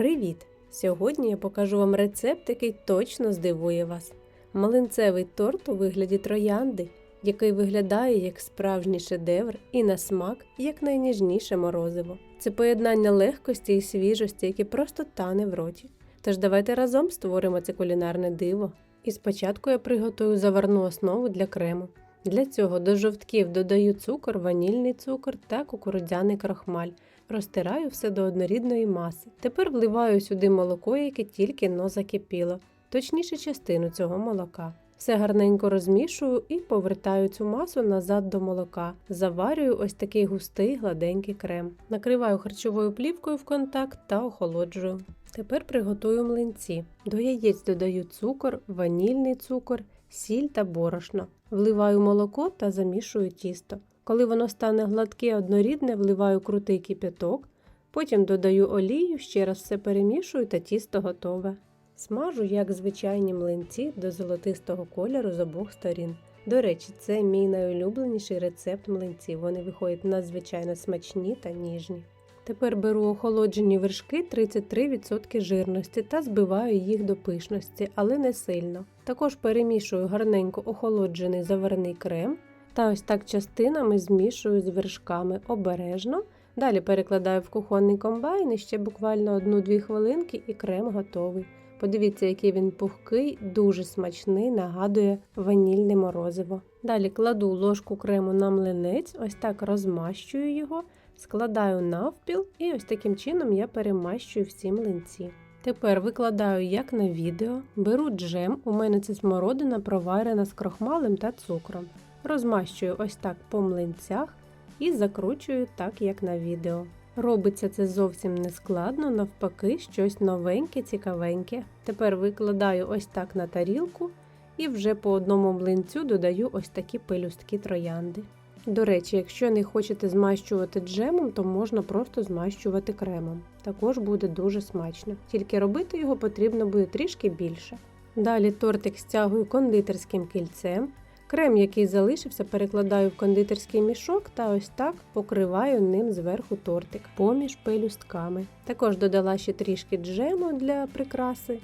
Привіт! Сьогодні я покажу вам рецепт, який точно здивує вас. Малинцевий торт у вигляді троянди, який виглядає як справжній шедевр і на смак як найніжніше морозиво. Це поєднання легкості і свіжості, яке просто тане в роті. Тож давайте разом створимо це кулінарне диво. І спочатку я приготую заварну основу для крему. Для цього до жовтків додаю цукор, ванільний цукор та кукурудзяний крохмаль. Розтираю все до однорідної маси. Тепер вливаю сюди молоко, яке тільки но закипіло, точніше частину цього молока. Все гарненько розмішую і повертаю цю масу назад до молока. Заварюю ось такий густий гладенький крем. Накриваю харчовою плівкою в контакт та охолоджую. Тепер приготую млинці. До яєць додаю цукор, ванільний цукор, сіль та борошно. Вливаю молоко та замішую тісто. Коли воно стане гладке однорідне, вливаю крутий кипяток, потім додаю олію, ще раз все перемішую та тісто готове. Смажу, як звичайні млинці, до золотистого кольору з обох сторін. До речі, це мій найулюбленіший рецепт млинців. Вони виходять надзвичайно смачні та ніжні. Тепер беру охолоджені вершки 33% жирності та збиваю їх до пишності, але не сильно. Також перемішую гарненько охолоджений заварний крем та ось так частинами змішую з вершками обережно. Далі перекладаю в кухонний комбайн і ще буквально 1-2 хвилинки і крем готовий. Подивіться, який він пухкий, дуже смачний, нагадує ванільне морозиво. Далі кладу ложку крему на млинець, ось так розмащую його, складаю навпіл і ось таким чином я перемащую всі млинці. Тепер викладаю як на відео, беру джем, у мене це смородина проварена з крохмалем та цукром. Розмащую ось так по млинцях і закручую так, як на відео. Робиться це зовсім не складно, навпаки, щось новеньке, цікавеньке. Тепер викладаю ось так на тарілку і вже по одному млинцю додаю ось такі пелюстки троянди. До речі, якщо не хочете змащувати джемом, то можна просто змащувати кремом. Також буде дуже смачно, тільки робити його потрібно буде трішки більше. Далі тортик стягую кондитерським кільцем. Крем, який залишився, перекладаю в кондитерський мішок та ось так покриваю ним зверху тортик поміж пелюстками. Також додала ще трішки джему для прикраси.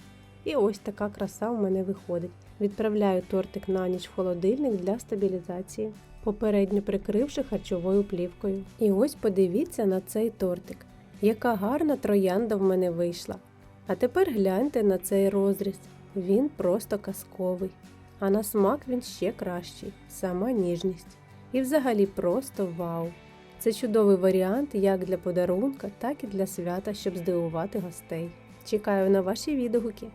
І ось така краса у мене виходить. Відправляю тортик на ніч в холодильник для стабілізації, попередньо прикривши харчовою плівкою. І ось подивіться на цей тортик. Яка гарна троянда в мене вийшла. А тепер гляньте на цей розріз. Він просто казковий. А на смак він ще кращий, сама ніжність. І взагалі просто вау! Це чудовий варіант як для подарунка, так і для свята, щоб здивувати гостей. Чекаю на ваші відгуки.